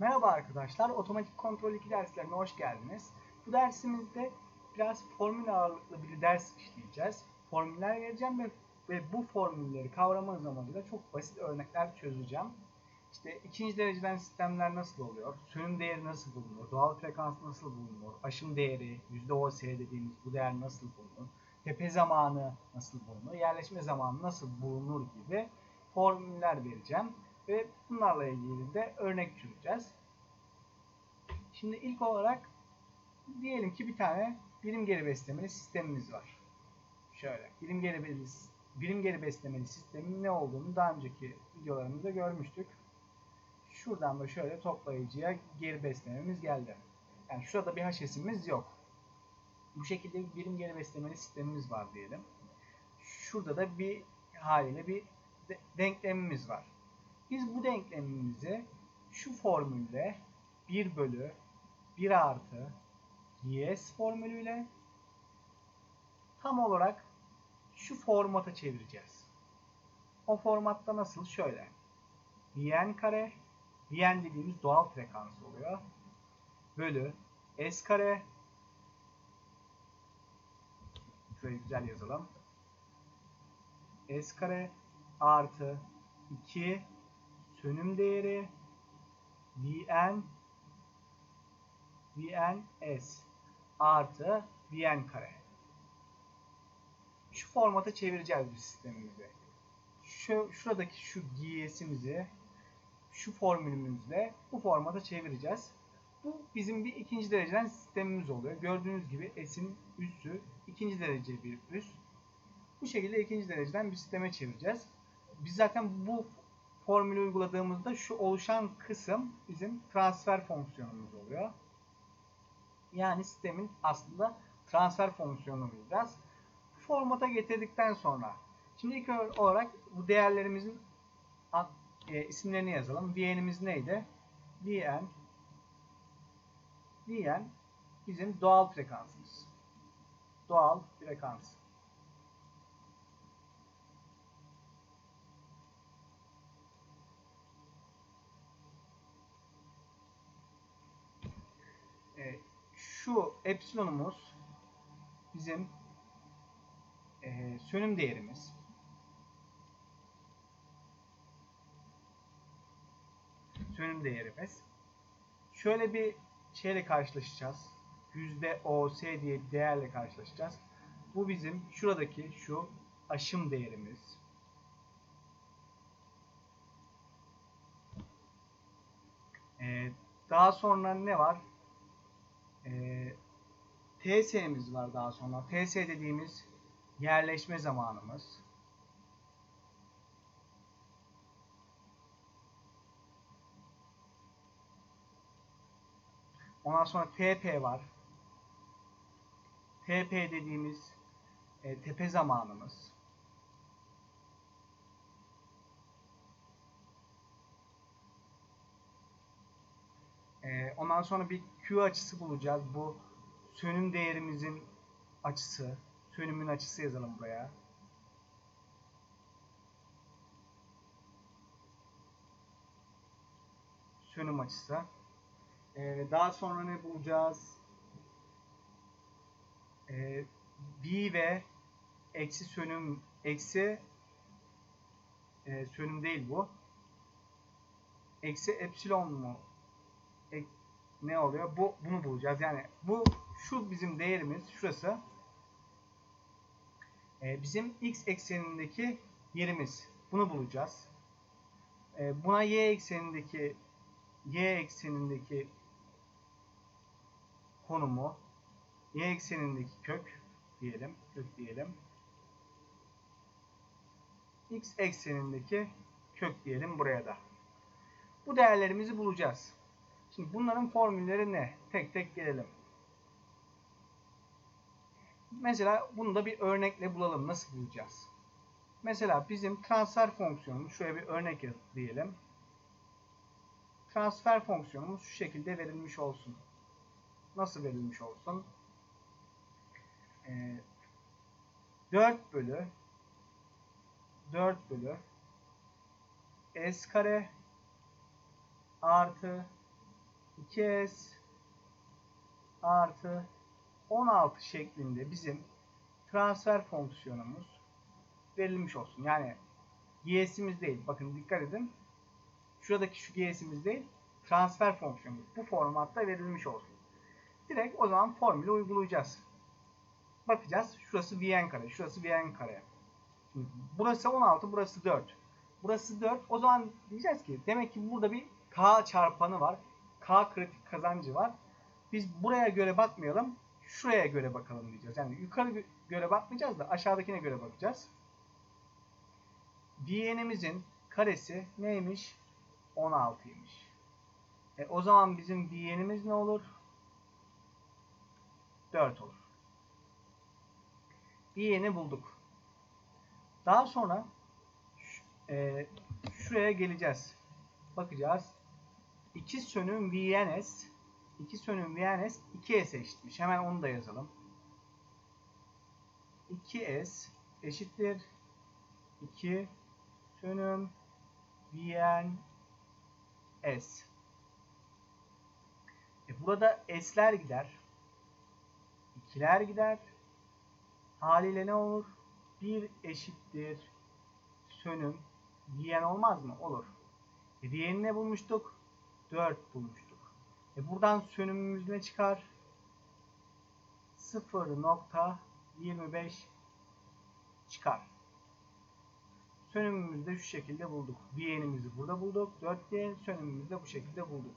Merhaba arkadaşlar, otomatik kontrol 2 derslerine hoş geldiniz. Bu dersimizde biraz formül ağırlıklı bir ders işleyeceğiz. Formüller vereceğim ve, ve bu formülleri kavramanız amacıyla çok basit örnekler çözeceğim. İşte ikinci dereceden sistemler nasıl oluyor, sönüm değeri nasıl bulunur, doğal frekans nasıl bulunur, aşım değeri, %OS dediğimiz bu değer nasıl bulunur, tepe zamanı nasıl bulunur, yerleşme zamanı nasıl bulunur gibi formüller vereceğim ve bunlarla ilgili de örnek çözeceğiz. Şimdi ilk olarak diyelim ki bir tane birim geri beslemeli sistemimiz var. Şöyle birim geri birim geri beslemeli sistemin ne olduğunu daha önceki videolarımızda görmüştük. Şuradan da şöyle toplayıcıya geri beslememiz geldi. Yani şurada bir HS'imiz yok. Bu şekilde bir birim geri beslemeli sistemimiz var diyelim. Şurada da bir haliyle bir denklemimiz var. Biz bu denklemimizi şu formülle 1 bölü 1 artı ds formülüyle tam olarak şu formata çevireceğiz. O formatta nasıl? Şöyle. dn kare dn dediğimiz doğal frekans oluyor. Bölü s kare şöyle güzel yazalım. s kare artı 2 sönüm değeri Vn Vns artı Vn kare. Şu formata çevireceğiz bu sistemimizi. Şu, şuradaki şu GS'imizi şu formülümüzle bu formata çevireceğiz. Bu bizim bir ikinci dereceden sistemimiz oluyor. Gördüğünüz gibi S'in üssü ikinci derece bir üs. Bu şekilde ikinci dereceden bir sisteme çevireceğiz. Biz zaten bu formülü uyguladığımızda şu oluşan kısım bizim transfer fonksiyonumuz oluyor. Yani sistemin aslında transfer fonksiyonunu bulacağız. Bu formata getirdikten sonra şimdi ilk olarak bu değerlerimizin e, isimlerini yazalım. Vn'imiz neydi? Vn Vn bizim doğal frekansımız. Doğal frekans. Şu epsilonumuz bizim e, sönüm değerimiz. Sönüm değerimiz. Şöyle bir şeyle karşılaşacağız. Yüzde OS diye değerle karşılaşacağız. Bu bizim şuradaki şu aşım değerimiz. Ee, daha sonra ne var? E, TS'miz var daha sonra. TS dediğimiz yerleşme zamanımız. Ondan sonra TP var. TP dediğimiz e, tepe zamanımız. Ee, ondan sonra bir Q açısı bulacağız. Bu sönüm değerimizin açısı. Sönümün açısı yazalım buraya. Sönüm açısı. Ee, daha sonra ne bulacağız? Ee, ve eksi sönüm eksi e, sönüm değil bu. Eksi epsilon mu ne oluyor? Bu bunu bulacağız. Yani bu şu bizim değerimiz şurası. Ee, bizim x eksenindeki yerimiz. Bunu bulacağız. Ee, buna y eksenindeki y eksenindeki konumu y eksenindeki kök diyelim. Kök diyelim. x eksenindeki kök diyelim buraya da. Bu değerlerimizi bulacağız. Şimdi bunların formülleri ne? Tek tek gelelim. Mesela bunu da bir örnekle bulalım. Nasıl bulacağız? Mesela bizim transfer fonksiyonumuz şöyle bir örnek diyelim. Transfer fonksiyonumuz şu şekilde verilmiş olsun. Nasıl verilmiş olsun? Ee, 4 bölü 4 bölü s kare artı 2S artı 16 şeklinde bizim transfer fonksiyonumuz verilmiş olsun. Yani GS'imiz değil. Bakın dikkat edin. Şuradaki şu GS'imiz değil. Transfer fonksiyonumuz. Bu formatta verilmiş olsun. Direkt o zaman formülü uygulayacağız. Bakacağız. Şurası Vn kare. Şurası Vn kare. Şimdi burası 16. Burası 4. Burası 4. O zaman diyeceğiz ki demek ki burada bir K çarpanı var. K kritik kazancı var. Biz buraya göre bakmayalım. Şuraya göre bakalım diyeceğiz. Yani yukarı göre bakmayacağız da aşağıdakine göre bakacağız. Vn'imizin karesi neymiş? 16'ymış. E, o zaman bizim Vn'imiz ne olur? 4 olur. Vn'i bulduk. Daha sonra e, şuraya geleceğiz. Bakacağız. 2 sönüm VNS 2 sönüm VNS 2S eşitmiş. Hemen onu da yazalım. 2S eşittir 2 sönüm VNS. E burada S'ler gider. 2'ler gider. Haliyle ne olur? 1 eşittir sönüm VN olmaz mı? Olur. E VN'i ne bulmuştuk? 4 bulmuştuk. E buradan sönümümüz ne çıkar? 0.25 çıkar. Sönümümüzü de şu şekilde bulduk. Vn'imizi burada bulduk. 4D sönümümüzü de bu şekilde bulduk.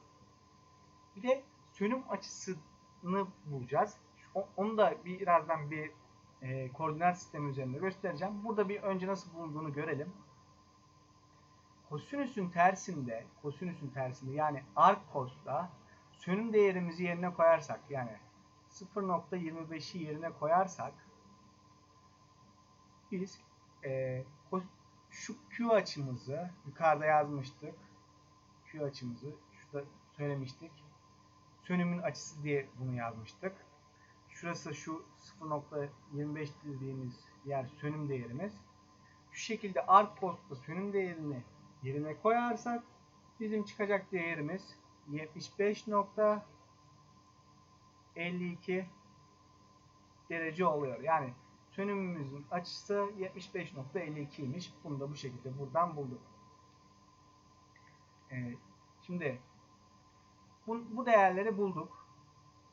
Bir de sönüm açısını bulacağız. Onu da birazdan bir e, koordinat sistemi üzerinde göstereceğim. Burada bir önce nasıl bulunduğunu görelim. Kosinüsün tersinde, kosinüsün tersinde yani arc cos'ta sönüm değerimizi yerine koyarsak yani 0.25'i yerine koyarsak biz e, şu Q açımızı yukarıda yazmıştık. Q açımızı şurada söylemiştik. Sönümün açısı diye bunu yazmıştık. Şurası şu 0.25 dediğimiz yer sönüm değerimiz. Şu şekilde arc cos'ta sönüm değerini yerine koyarsak bizim çıkacak değerimiz 75.52 derece oluyor. Yani sönümümüzün açısı 75.52'ymiş. Bunu da bu şekilde buradan bulduk. Ee, şimdi bu, bu değerleri bulduk.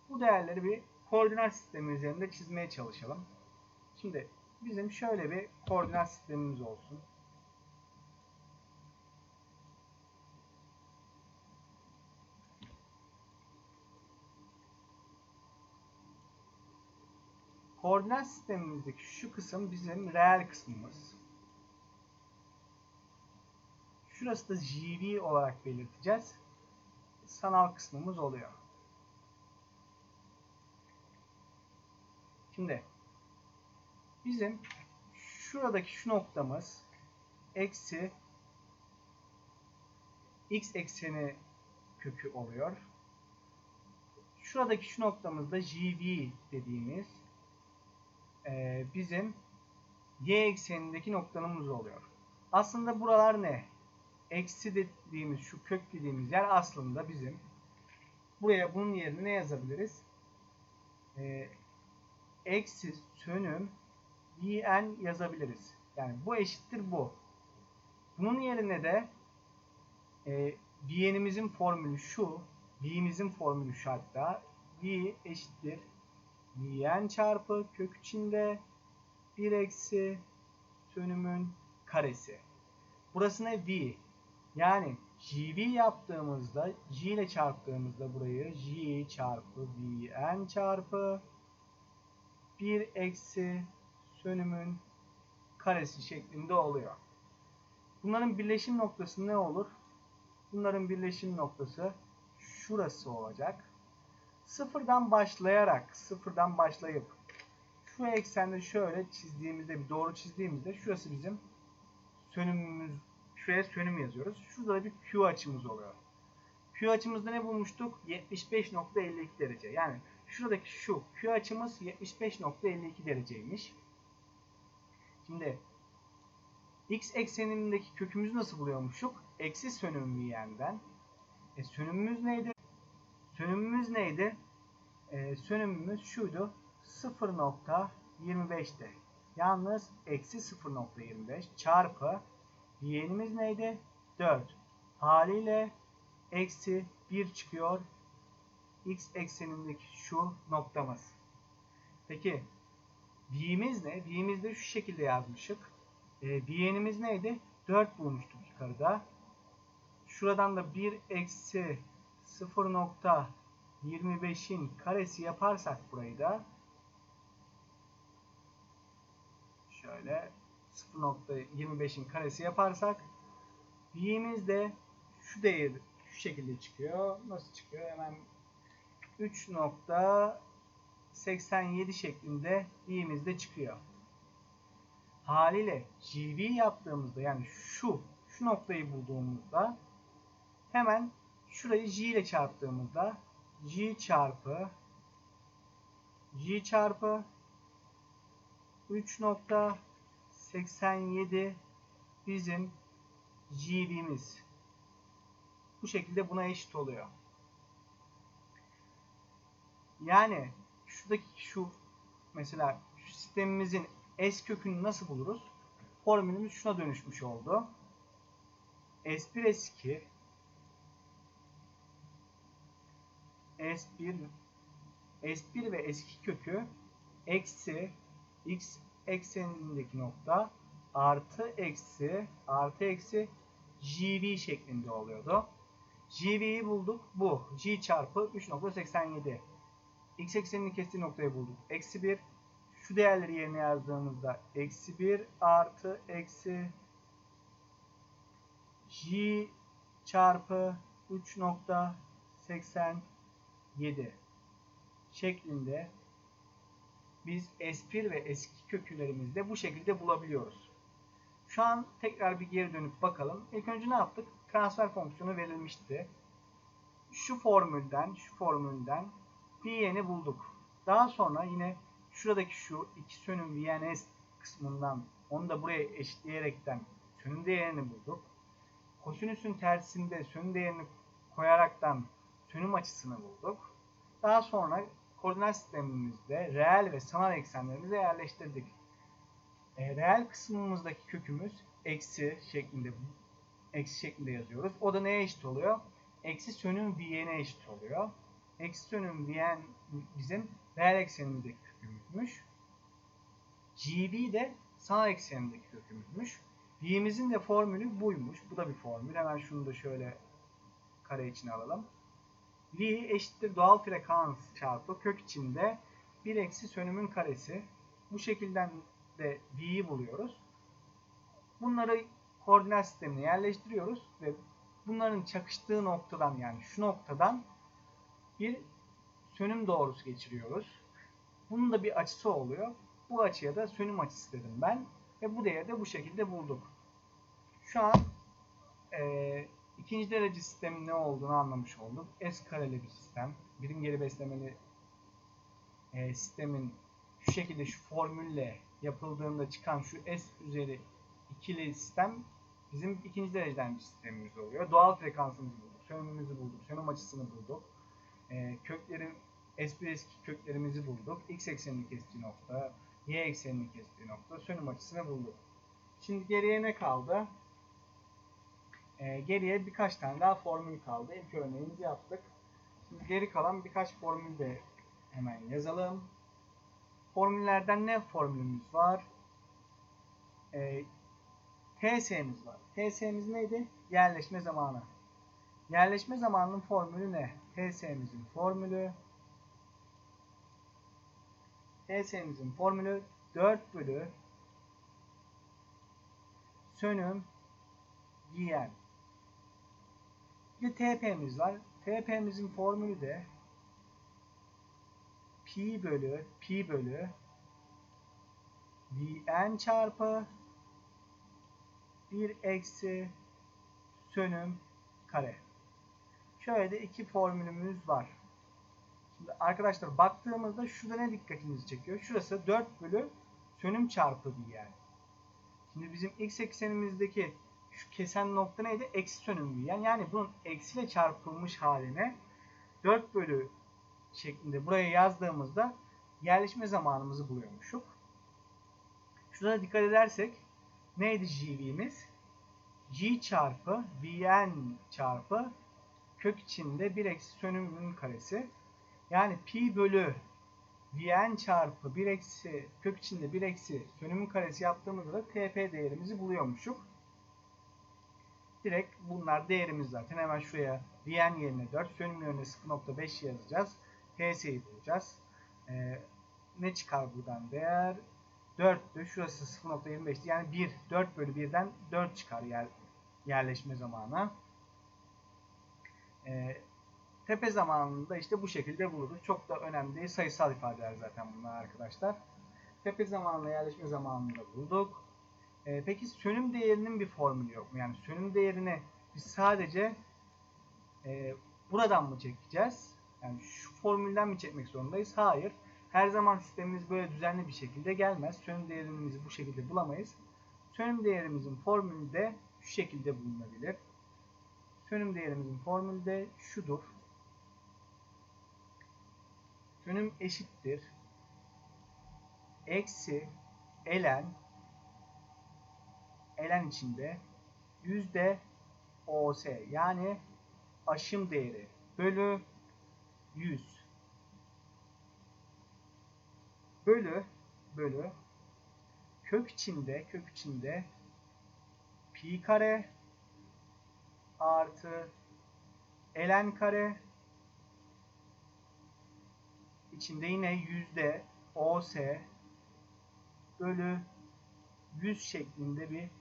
Bu değerleri bir koordinat sistemi üzerinde çizmeye çalışalım. Şimdi bizim şöyle bir koordinat sistemimiz olsun. Koordinat sistemimizdeki şu kısım bizim reel kısmımız. Şurası da GV olarak belirteceğiz. Sanal kısmımız oluyor. Şimdi bizim şuradaki şu noktamız eksi x ekseni kökü oluyor. Şuradaki şu noktamızda GV dediğimiz e, bizim y eksenindeki noktamız oluyor. Aslında buralar ne? Eksi dediğimiz şu kök dediğimiz yer aslında bizim buraya bunun yerine ne yazabiliriz? E, eksi sönüm vn yazabiliriz. Yani bu eşittir bu. Bunun yerine de e, vn'imizin formülü şu. v'imizin formülü şu hatta. v eşittir vn çarpı kök içinde 1 eksi sönümün karesi. Burası ne? v. Yani gv yaptığımızda g ile çarptığımızda burayı g çarpı vn çarpı 1 eksi sönümün karesi şeklinde oluyor. Bunların birleşim noktası ne olur? Bunların birleşim noktası şurası olacak. Sıfırdan başlayarak, sıfırdan başlayıp şu eksende şöyle çizdiğimizde, bir doğru çizdiğimizde şurası bizim sönümümüz, şuraya sönüm yazıyoruz. Şurada da bir Q açımız oluyor. Q açımızda ne bulmuştuk? 75.52 derece. Yani şuradaki şu Q açımız 75.52 dereceymiş. Şimdi x eksenindeki kökümüzü nasıl buluyormuşuk? Eksi sönüm v'den. E sönümümüz neydi? Sönümümüz neydi? Ee, sönümümüz şuydu. 0.25'ti. Yalnız eksi 0.25 çarpı Y'nimiz neydi? 4. Haliyle eksi 1 çıkıyor. X eksenindeki şu noktamız. Peki V'miz ne? V'miz de şu şekilde yazmışık. E, V'nimiz neydi? 4 bulmuştuk yukarıda. Şuradan da 1 eksi 0.25'in karesi yaparsak burayı da şöyle 0.25'in karesi yaparsak V'miz de şu değer şu şekilde çıkıyor. Nasıl çıkıyor? Hemen 3.87 şeklinde V'miz de çıkıyor. Haliyle GV yaptığımızda yani şu şu noktayı bulduğumuzda hemen şurayı G ile çarptığımızda G çarpı G çarpı 3.87 bizim GV'miz. Bu şekilde buna eşit oluyor. Yani şuradaki şu mesela şu sistemimizin S kökünü nasıl buluruz? Formülümüz şuna dönüşmüş oldu. S1 S2 S1 S1 ve S2 kökü eksi x eksenindeki nokta artı eksi artı eksi GV şeklinde oluyordu. GV'yi bulduk. Bu. G çarpı 3.87. X eksenini kestiği noktayı bulduk. Eksi 1. Şu değerleri yerine yazdığımızda eksi 1 artı eksi G çarpı 3.87 şeklinde biz S1 ve S2 kökülerimizde bu şekilde bulabiliyoruz. Şu an tekrar bir geri dönüp bakalım. İlk önce ne yaptık? Transfer fonksiyonu verilmişti. Şu formülden, şu formülden P'ni bulduk. Daha sonra yine şuradaki şu iki sönüm VNS kısmından onu da buraya eşitleyerekten sönüm değerini bulduk. Kosinüsün tersinde sönüm değerini koyaraktan sönüm açısını bulduk. Daha sonra koordinat sistemimizde reel ve sanal eksenlerimizi yerleştirdik. E, reel kısmımızdaki kökümüz eksi şeklinde eksi şeklinde yazıyoruz. O da neye eşit oluyor? Eksi sönüm v'ne eşit oluyor. Eksi sönüm vn bizim reel eksenimizdeki kökümüzmüş. gv de sanal eksenindeki kökümüzmüş. V'mizin de formülü buymuş. Bu da bir formül. Hemen şunu da şöyle kare içine alalım. V eşittir doğal frekans çarpı kök içinde 1 eksi sönümün karesi. Bu şekilden de V'yi buluyoruz. Bunları koordinat sistemine yerleştiriyoruz ve bunların çakıştığı noktadan yani şu noktadan bir sönüm doğrusu geçiriyoruz. Bunun da bir açısı oluyor. Bu açıya da sönüm açısı dedim ben. Ve bu değeri de bu şekilde bulduk. Şu an e, ikinci derece sistemin ne olduğunu anlamış olduk. S kareli bir sistem. Birim geri beslemeli e, sistemin şu şekilde şu formülle yapıldığında çıkan şu S üzeri ikili sistem bizim ikinci dereceden bir sistemimiz oluyor. Doğal frekansımızı bulduk, sönümümüzü bulduk, sönüm açısını bulduk. E, köklerin S1 S2 köklerimizi bulduk. X eksenini kestiği nokta, Y eksenini kestiği nokta, sönüm açısını bulduk. Şimdi geriye ne kaldı? E, geriye birkaç tane daha formül kaldı. İlk örneğimizi yaptık. Şimdi geri kalan birkaç formül de hemen yazalım. Formüllerden ne formülümüz var? E, TS'miz var. TS'miz neydi? Yerleşme zamanı. Yerleşme zamanının formülü ne? TS'mizin formülü TS'mizin formülü 4 bölü sönüm giyen. Bir TP'miz var. TP'mizin formülü de pi bölü pi bölü Vn çarpı 1 eksi sönüm kare. Şöyle de iki formülümüz var. Şimdi arkadaşlar baktığımızda şurada ne dikkatinizi çekiyor? Şurası 4 bölü sönüm çarpı Vn. Şimdi bizim x eksenimizdeki şu kesen nokta neydi? Eksi sönüm Vn. Yani bunun eksiyle çarpılmış haline 4 bölü şeklinde buraya yazdığımızda yerleşme zamanımızı buluyormuşuk. Şurada dikkat edersek neydi GV'miz? G çarpı Vn çarpı kök içinde 1 eksi sönümün karesi. Yani pi bölü Vn çarpı 1 eksi kök içinde 1 eksi sönümün karesi yaptığımızda da TP değerimizi buluyormuşuk. Direkt bunlar değerimiz zaten. Hemen şuraya Vn yerine 4, sönüm yerine 0.5 yazacağız. Ts'yi bulacağız. Ee, ne çıkar buradan değer? 4'tü. Şurası 0.25'ti. Yani 1. 4 bölü 1'den 4 çıkar yer, yerleşme zamanı. Ee, tepe zamanında işte bu şekilde buluruz. Çok da önemli değil. Sayısal ifadeler zaten bunlar arkadaşlar. Tepe zamanla yerleşme zamanında bulduk. Ee, peki sönüm değerinin bir formülü yok mu? Yani sönüm değerini biz sadece e, buradan mı çekeceğiz? Yani şu formülden mi çekmek zorundayız? Hayır. Her zaman sistemimiz böyle düzenli bir şekilde gelmez. Sönüm değerimizi bu şekilde bulamayız. Sönüm değerimizin formülü de şu şekilde bulunabilir. Sönüm değerimizin formülü de şudur. Sönüm eşittir. Eksi elen elen içinde yüzde OS yani aşım değeri bölü 100 bölü bölü. Kök içinde kök içinde pi kare artı ln kare. İçinde yine yüzde os bölü 100 şeklinde bir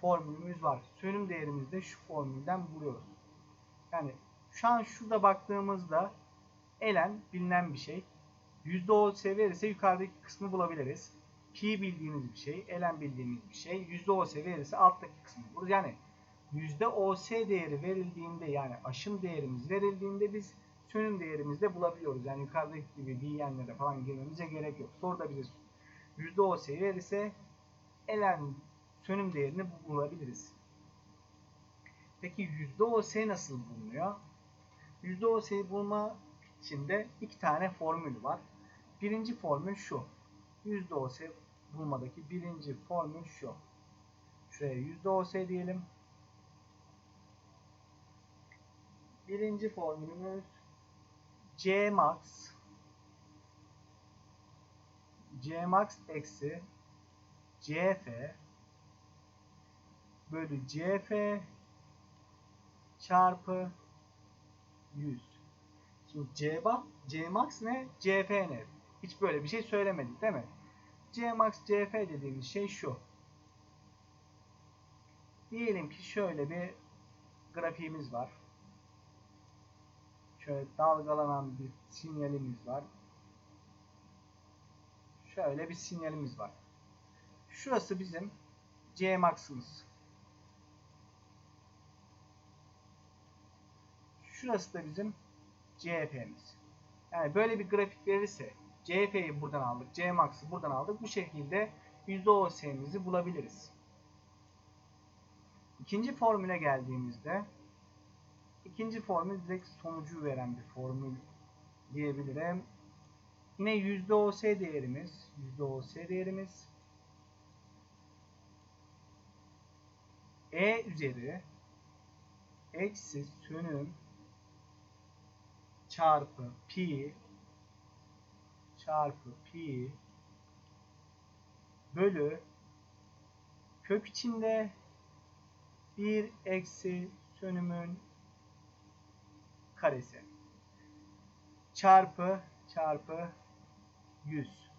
formülümüz var. Sönüm değerimizi de şu formülden buluyoruz. Yani şu an şurada baktığımızda elen bilinen bir şey. %O verirse yukarıdaki kısmı bulabiliriz. Pi bildiğimiz bir şey, elen bildiğimiz bir şey. %O verirse alttaki kısmı buluruz. Yani %OS değeri verildiğinde yani aşım değerimiz verildiğinde biz sönüm değerimizi de bulabiliyoruz. Yani yukarıdaki gibi diyenlere falan girmemize gerek yok. Soruda bize %OS verirse elen sönüm değerini bulabiliriz. Peki %OS nasıl bulunuyor? %OS'yi bulma için de iki tane formül var. Birinci formül şu. %OS bulmadaki birinci formül şu. Şuraya %OS diyelim. Birinci formülümüz Cmax Cmax eksi CF bölü CF çarpı 100. Şimdi Cmax, Cmax ne? CF ne? Hiç böyle bir şey söylemedik değil mi? Cmax CF dediğimiz şey şu. Diyelim ki şöyle bir grafiğimiz var. Şöyle dalgalanan bir sinyalimiz var. Şöyle bir sinyalimiz var. Şurası bizim Cmax'ımız. Şurası da bizim CF'miz. Yani böyle bir grafik verirse CF'yi buradan aldık, Cmax'ı buradan aldık. Bu şekilde %OS'mizi bulabiliriz. İkinci formüle geldiğimizde ikinci formül direkt sonucu veren bir formül diyebilirim. Yine %OS değerimiz, %OS değerimiz E üzeri eksi sönüm çarpı pi çarpı pi bölü kök içinde 1 eksi sönümün karesi çarpı çarpı 100.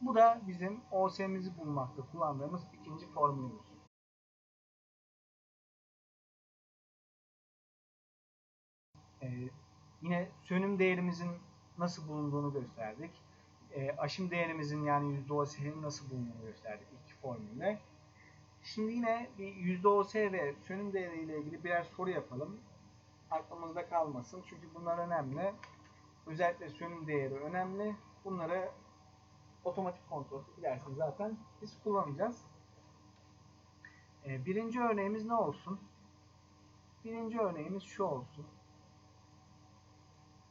Bu da bizim OS'mizi bulmakta kullandığımız ikinci formülümüz. Ee, yine sönüm değerimizin nasıl bulunduğunu gösterdik. Ee, aşım değerimizin yani %OS'nin nasıl bulunduğunu gösterdik iki formülle. Şimdi yine bir %OS ve sönüm değeriyle ilgili birer soru yapalım. Aklımızda kalmasın çünkü bunlar önemli. Özellikle sönüm değeri önemli. Bunları otomatik kontrol ilerisinde zaten biz kullanacağız. Ee, birinci örneğimiz ne olsun? Birinci örneğimiz şu olsun.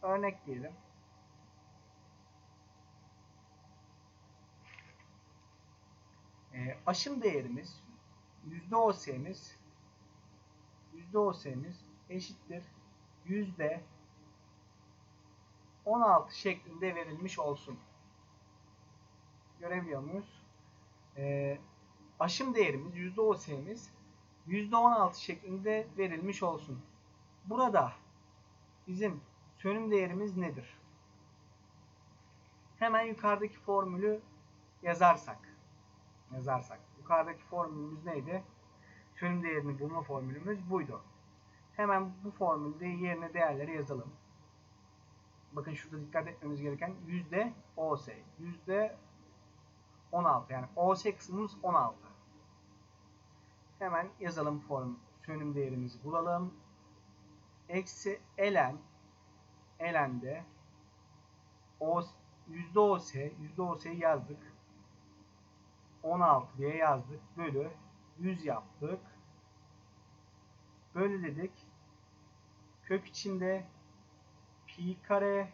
Örnek diyelim. E, aşım değerimiz yüzde OS'miz yüzde OS'miz eşittir yüzde 16 şeklinde verilmiş olsun. Görebiliyor muyuz? E, aşım değerimiz yüzde OS'miz yüzde 16 şeklinde verilmiş olsun. Burada bizim sönüm değerimiz nedir? Hemen yukarıdaki formülü yazarsak yazarsak. Yukarıdaki formülümüz neydi? Sönüm değerini bulma formülümüz buydu. Hemen bu formülde yerine değerleri yazalım. Bakın şurada dikkat etmemiz gereken yüzde OS. Yüzde 16 yani OS kısmımız 16. Hemen yazalım form sönüm değerimizi bulalım. Eksi ln ln'de o yüzde OS yüzde OS'yi yazdık. 16 diye yazdık. Bölü 100 yaptık. Bölü dedik. Kök içinde pi kare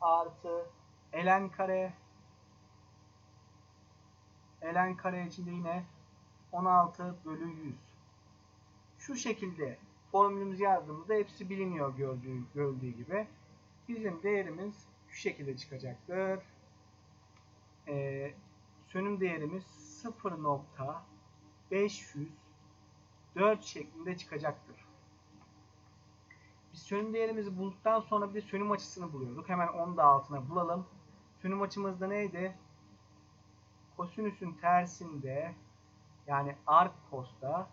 artı ln kare ln kare içinde yine 16 bölü 100. Şu şekilde formülümüzü yazdığımızda hepsi biliniyor gördüğü, gördüğü gibi. Bizim değerimiz şu şekilde çıkacaktır. Ee, sönüm değerimiz 0.504 şeklinde çıkacaktır. Biz sönüm değerimizi bulduktan sonra bir de sönüm açısını buluyorduk. Hemen onu da altına bulalım. Sönüm açımız da neydi? Kosinüsün tersinde yani arc cos'ta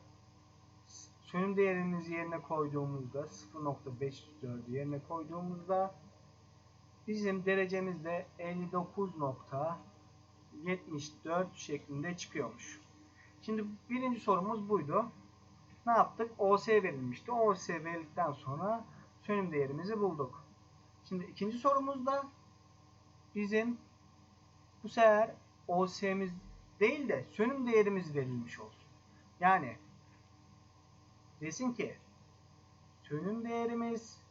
sönüm değerimizi yerine koyduğumuzda 0.504 yerine koyduğumuzda bizim derecemiz de 59.74 şeklinde çıkıyormuş. Şimdi birinci sorumuz buydu. Ne yaptık? OS verilmişti. OS verildikten sonra sönüm değerimizi bulduk. Şimdi ikinci sorumuzda bizim bu sefer OS'miz değil de sönüm değerimiz verilmiş olsun. Yani desin ki sönüm değerimiz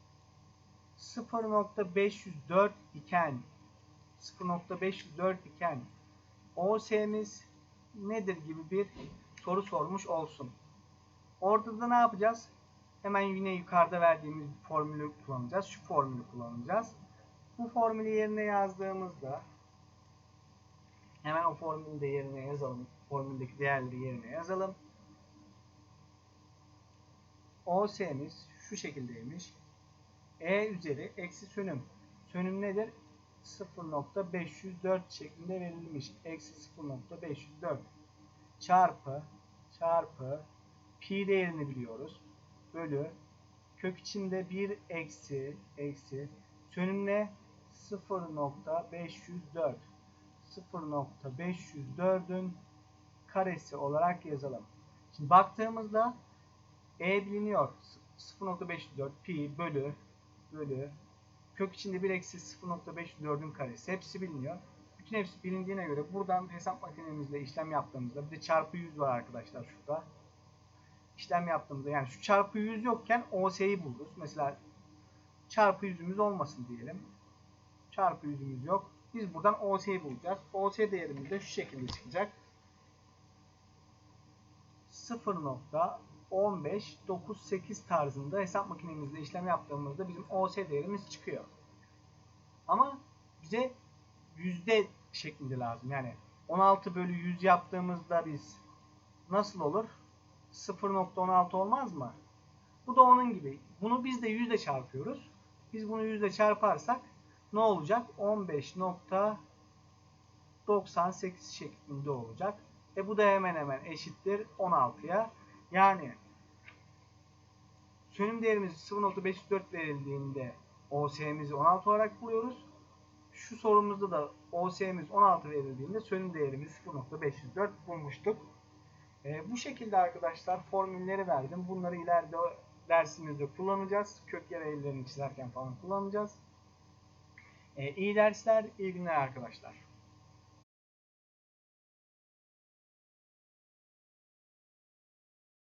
0.504 iken 0.504 iken OS'miz nedir gibi bir soru sormuş olsun. Orada da ne yapacağız? Hemen yine yukarıda verdiğimiz formülü kullanacağız. Şu formülü kullanacağız. Bu formülü yerine yazdığımızda hemen o formülü de yerine yazalım. Formüldeki değerleri yerine yazalım. OS'miz şu şekildeymiş. E üzeri eksi sönüm. Sönüm nedir? 0.504 şeklinde verilmiş. Eksi 0.504 çarpı çarpı pi değerini biliyoruz. Bölü kök içinde 1 eksi eksi sönüm ne? 0.504 0.504'ün karesi olarak yazalım. Şimdi baktığımızda E biliniyor. 0.504 pi bölü bölü kök içinde 1 eksi 0.504'ün karesi. Hepsi biliniyor. Bütün hepsi bilindiğine göre buradan hesap makinemizle işlem yaptığımızda bir de çarpı 100 var arkadaşlar şurada. İşlem yaptığımızda yani şu çarpı 100 yokken OS'yi buluruz. Mesela çarpı yüzümüz olmasın diyelim. Çarpı yüzümüz yok. Biz buradan OS'yi bulacağız. OS değerimiz de şu şekilde çıkacak. 0.1598 tarzında hesap makinemizde işlem yaptığımızda bizim OS değerimiz çıkıyor. Ama bize yüzde şeklinde lazım. Yani 16 bölü 100 yaptığımızda biz nasıl olur? 0.16 olmaz mı? Bu da onun gibi. Bunu biz de yüzde çarpıyoruz. Biz bunu yüzde çarparsak ne olacak? 15.98 şeklinde olacak. E bu da hemen hemen eşittir 16'ya. Yani sönüm değerimiz 0.504 verildiğinde OS'mizi 16 olarak buluyoruz. Şu sorumuzda da OS'miz 16 verildiğinde sönüm değerimiz 0.504 bulmuştuk. E, bu şekilde arkadaşlar formülleri verdim. Bunları ileride dersimizde kullanacağız. Kök yer eğrilerini çizerken falan kullanacağız. E, iyi dersler, iyi günler arkadaşlar.